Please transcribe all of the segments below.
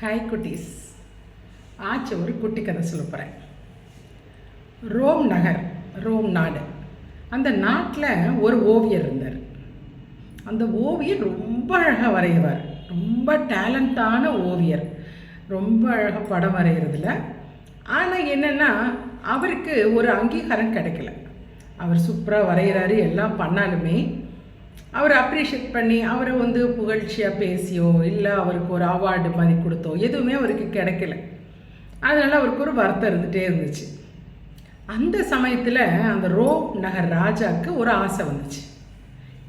Hi குட்டீஸ். ஆச்சு ஒரு குட்டி கதை சொல்ல போகிறேன் ரோம் நகர் ரோம் நாடு. அந்த நாட்டில் ஒரு ஓவியர் இருந்தார். அந்த ஓவியர் ரொம்ப அழகாக வரைவார் ரொம்ப டேலண்டான ஓவியர். ரொம்ப அழகாக படம் வரைகிறதுல ஆனால் என்னென்னா அவருக்கு ஒரு அங்கீகாரம் கிடைக்கல. அவர் சூப்பராக வரைகிறாரு எல்லாம் பண்ணாலுமே அவரை அப்ரிஷியேட் பண்ணி அவரை வந்து புகழ்ச்சியாக பேசியோ இல்லை அவருக்கு ஒரு அவார்டு மாதிரி கொடுத்தோ எதுவுமே அவருக்கு கிடைக்கல. அதனால் அவருக்கு ஒரு வருத்தம் இருந்துகிட்டே இருந்துச்சு. அந்த சமயத்தில் அந்த ரோம் நகர் ராஜாவுக்கு ஒரு ஆசை வந்துச்சு.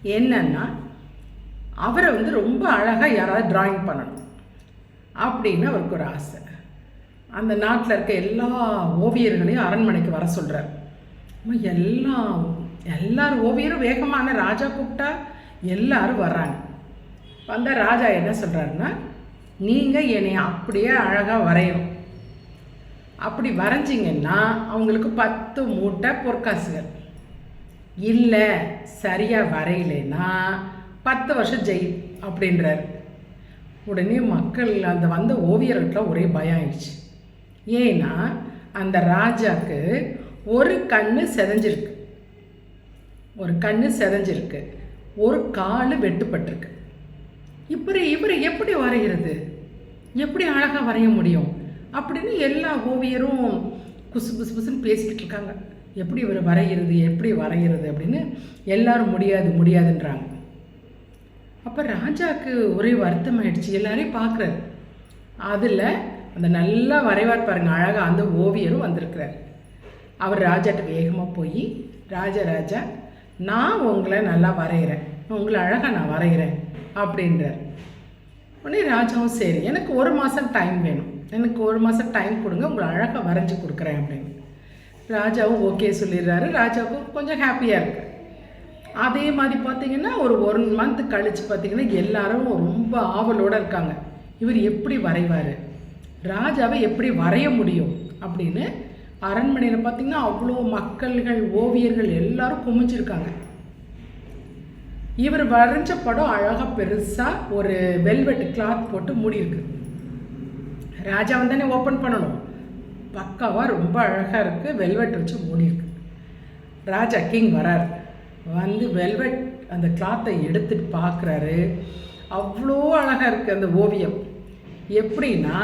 என்னன்னா அவரை வந்து ரொம்ப அழகாக யாராவது டிராயிங் பண்ணணும் அப்படின்னு அவருக்கு ஒரு ஆசை. அந்த நாட்டில் இருக்க எல்லா ஓவியர்களையும் அரண்மனைக்கு வர சொல்கிறார் எல்லா எல்லாரும் ஓவியரும் வேகமான ராஜா கூப்பிட்டா எல்லாரும் வர்றாங்க. வந்தால் ராஜா என்ன சொல்கிறாருன்னா நீங்கள் என்னை அப்படியே அழகாக வரையணும். அப்படி வரைஞ்சிங்கன்னா அவங்களுக்கு பத்து மூட்டை பொற்காசுகள். இல்லை சரியாக வரையலைன்னா பத்து வருஷம் ஜெயில் அப்படின்றார். உடனே மக்கள் அந்த வந்த ஓவியர்களுக்கெலாம் ஒரே பயம் ஆயிடுச்சு. ஏன்னா அந்த ராஜாக்கு ஒரு கண்ணு செதஞ்சிருக்கு. ஒரு கண்ணு செதஞ்சிருக்கு. ஒரு கால் வெட்டுப்பட்டிருக்கு. இப்படி இவர் எப்படி வரைகிறது? எப்படி அழகாக வரைய முடியும்? அப்படின்னு எல்லா ஓவியரும் குசு புசு புசுன்னு பேசிக்கிட்டு இருக்காங்க. எப்படி இவர் வரைகிறது? எப்படி வரைகிறது? அப்படின்னு எல்லாரும் முடியாது முடியாதுன்றாங்க. அப்போ ராஜாவுக்கு ஒரே வருத்தம் ஆயிடுச்சு எல்லாரையும் பார்க்குறாரு. அதில் அந்த நல்லா வரைவார் பாருங்க அழகாக அந்த ஓவியரும் வந்திருக்கிறார். அவர் ராஜாட்ட வேகமாக போய் ராஜா ராஜா நான் உங்களை நல்லா வரைகிறேன். உங்களை அழகாக நான் வரைகிறேன். அப்படின்றார். உடனே ராஜாவும் சரி எனக்கு ஒரு மாதம் டைம் வேணும். எனக்கு ஒரு மாதம் டைம் கொடுங்க உங்களை அழகாக வரைஞ்சி கொடுக்குறேன் அப்படின்னு. ராஜாவும் ஓகே சொல்லிடுறாரு. ராஜாவுக்கும் கொஞ்சம் ஹாப்பியாக இருக்கு. அதே மாதிரி பார்த்தீங்கன்னா ஒரு ஒன் மந்த் கழித்து பார்த்தீங்கன்னா எல்லாரும் ரொம்ப ஆவலோடு இருக்காங்க. இவர் எப்படி வரைவார்? ராஜாவை எப்படி வரைய முடியும்? அப்படின்னு அரண்மனையில் பார்த்தீங்கன்னா அவ்வளோ மக்கள்கள் ஓவியர்கள் எல்லாரும் குமிஞ்சிருக்காங்க. இவர் வரைஞ்ச படம் அழகாக பெருசாக ஒரு வெல்வெட் கிளாத் போட்டு மூடியிருக்கு ராஜா வந்தானே ஓப்பன் பண்ணணும். பக்காவாக ரொம்ப அழகாக இருக்குது வெல்வெட் வச்சு மூடியிருக்கு ராஜா கிங் வரார். வந்து வெல்வெட் அந்த கிளாத்தை எடுத்துட்டு பார்க்குறாரு அவ்வளோ அழகாக இருக்குது அந்த ஓவியம். எப்படின்னா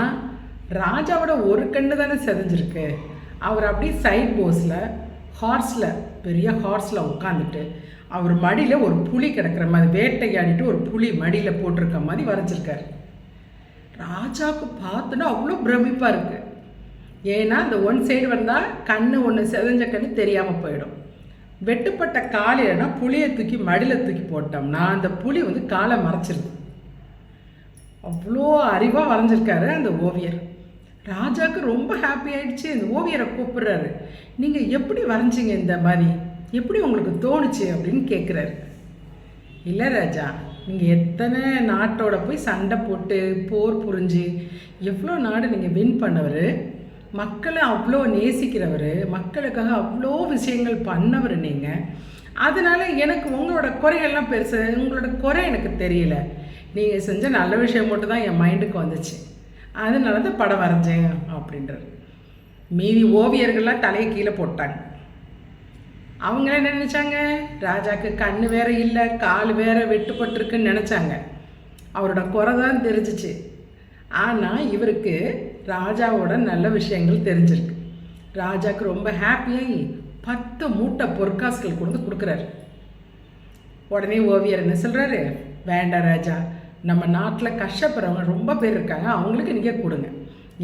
ராஜாவோட ஒரு கண்ணு தானே செதஞ்சிருக்கு. அவர் அப்படியே சைட் போஸில் ஹார்ஸில் பெரிய ஹார்ஸில் உட்காந்துட்டு அவர் மடியில் ஒரு புளி கிடக்கிற மாதிரி வேட்டையாடிட்டு ஒரு புளி மடியில் போட்டிருக்க மாதிரி வரைஞ்சிருக்காரு. ராஜாவுக்கு பார்த்தோன்னா அவ்வளோ பிரமிப்பாக இருக்குது ஏன்னா அந்த ஒன் சைடு வந்தால் கண்ணு ஒன்று செதஞ்ச கண்ணு தெரியாமல் போயிடும். வெட்டுப்பட்ட காலையிலனா புளியை தூக்கி மடியில் தூக்கி போட்டோம்னா அந்த புளி வந்து காலை மறைச்சிருது. அவ்வளோ அறிவாக வரைஞ்சிருக்காரு அந்த ஓவியர். ராஜாவுக்கு ரொம்ப ஹாப்பி ஆயிடுச்சு. இந்த ஓவியரை கூப்பிடுறாரு. நீங்கள் எப்படி வரைஞ்சிங்க இந்த மாதிரி? எப்படி உங்களுக்கு தோணுச்சு அப்படின்னு கேட்குறாரு இல்லை ராஜா நீங்கள் எத்தனை நாட்டோட போய் சண்டை போட்டு போர் புரிஞ்சு எவ்வளோ நாடு நீங்கள் வின் பண்ணவர் மக்களை அவ்வளோ நேசிக்கிறவர் மக்களுக்காக அவ்வளோ விஷயங்கள் பண்ணவர் நீங்கள் அதனால் எனக்கு உங்களோட குறைகள்லாம் பெருசு உங்களோட குறை எனக்கு தெரியல. நீங்கள் செஞ்ச நல்ல விஷயம் மட்டும் தான் என் மைண்டுக்கு வந்துச்சு. அதனால தான் படம் வரைஞ்சேன் அப்படின்றார். மீதி ஓவியர்கள்லாம் தலையை கீழே போட்டாங்க. அவங்கள என்ன நினச்சாங்க? ராஜாக்கு கண்ணு வேற இல்லை கால் வேற வெட்டுப்பட்டிருக்குன்னு நினச்சாங்க. அவரோட குறை தான் தெரிஞ்சிச்சு. ஆனால் இவருக்கு ராஜாவோட நல்ல விஷயங்கள் தெரிஞ்சிருக்கு. ராஜாவுக்கு ரொம்ப ஹாப்பியாகி பத்து மூட்டை பொற்காசுகள் கொடுத்து கொடுக்குறாரு. உடனே ஓவியர் என்ன சொல்கிறாரு வேண்டாம் ராஜா நம்ம நாட்டில் கஷ்டப்படுறவங்க ரொம்ப பேர் இருக்காங்க. அவங்களுக்கு நீங்கள் கொடுங்க.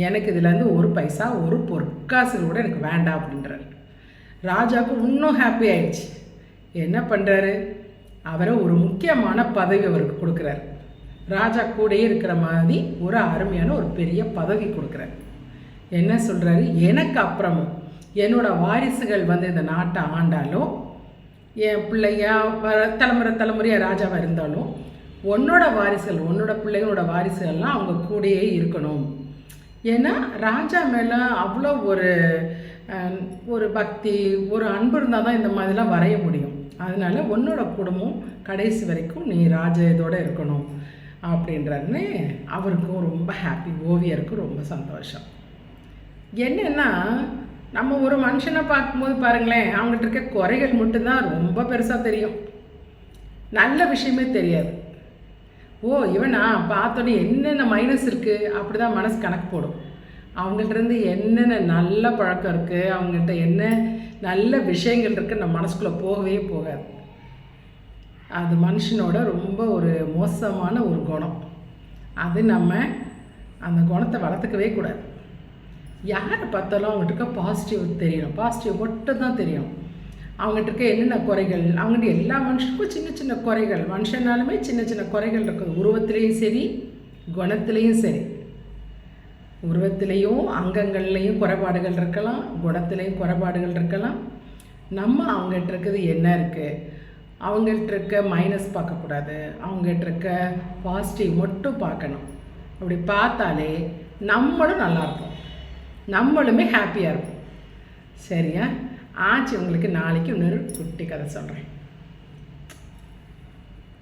எனக்கு இதுலேருந்து ஒரு பைசா ஒரு பொற்காசு கூட எனக்கு வேண்டாம் அப்படின்றார். ராஜாவுக்கு இன்னும் ஹாப்பி ஆயிடுச்சு. என்ன பண்ணுறாரு அவரை ஒரு முக்கியமான பதவி அவருக்கு கொடுக்குறாரு. ராஜா கூடயே இருக்கிற மாதிரி ஒரு அருமையான ஒரு பெரிய பதவி கொடுக்குறாரு. என்ன சொல்கிறாரு எனக்கு அப்புறமும் என்னோட வாரிசுகள் வந்து இந்த நாட்டை ஆண்டாலும் என் பிள்ளையா தலைமுறை தலைமுறையாக ராஜாவாக இருந்தாலும் உன்னோட வாரிசுகள் உன்னோட பிள்ளைங்களோட வாரிசுகள்லாம் அவங்க கூடயே இருக்கணும். ஏன்னா ராஜா மேலே அவ்வளோ ஒரு ஒரு பக்தி ஒரு அன்பு இருந்தால் தான் இந்த மாதிரிலாம் வரைய முடியும். அதனால் உன்னோட குடும்பம் கடைசி வரைக்கும் நீ ராஜா இதோடு இருக்கணும் அப்படின்றன்னு அவருக்கும் ரொம்ப ஹாப்பி ஓவியருக்கும் ரொம்ப சந்தோஷம். என்னென்னா நம்ம ஒரு மனுஷனை பார்க்கும்போது பாருங்களேன் அவங்கள்ட்ட இருக்க குறைகள் மட்டும்தான் ரொம்ப பெருசாக தெரியும். நல்ல விஷயமே தெரியாது. ஓ இவனா பார்த்தோன்னே என்னென்ன மைனஸ் இருக்குது அப்படி தான் மனசு கணக்கு போடும். அவங்கள்ட்ட என்னென்ன நல்ல பழக்கம் இருக்குது அவங்கள்ட்ட என்ன நல்ல விஷயங்கள் இருக்குது நம்ம மனசுக்குள்ளே போகவே போகாது. அது மனுஷனோட ரொம்ப ஒரு மோசமான ஒரு குணம். அது நம்ம அந்த குணத்தை வளர்த்துக்கவே கூடாது. யாரை பார்த்தாலும் அவங்ககிட்ட இருக்க பாசிட்டிவ் தெரியணும் பாசிட்டிவ் மட்டும் தான் தெரியும். அவங்ககிட்ட இருக்க என்னென்ன குறைகள்? அவங்ககிட்ட எல்லா மனுஷனுக்கும் சின்ன சின்ன குறைகள். மனுஷனாலுமே சின்ன சின்ன குறைகள் இருக்குது. உருவத்துலேயும் சரி குணத்துலேயும் சரி. உருவத்திலையும் அங்கங்கள்லேயும் குறைபாடுகள் இருக்கலாம் குணத்துலேயும் குறைபாடுகள் இருக்கலாம். நம்ம அவங்ககிட்ட இருக்கிறது என்ன இருக்குது அவங்கள்ட்ட இருக்க மைனஸ் பார்க்கக்கூடாது. அவங்ககிட்ட இருக்க பாசிட்டிவ் மட்டும் பார்க்கணும். அப்படி பார்த்தாலே நம்மளும் நல்லாயிருப்போம் நம்மளுமே ஹாப்பியாக இருப்போம். சரியா? ஆச்சு உங்களுக்கு நாளைக்கு இன்னொரு குட்டி கதை சொல்கிறேன்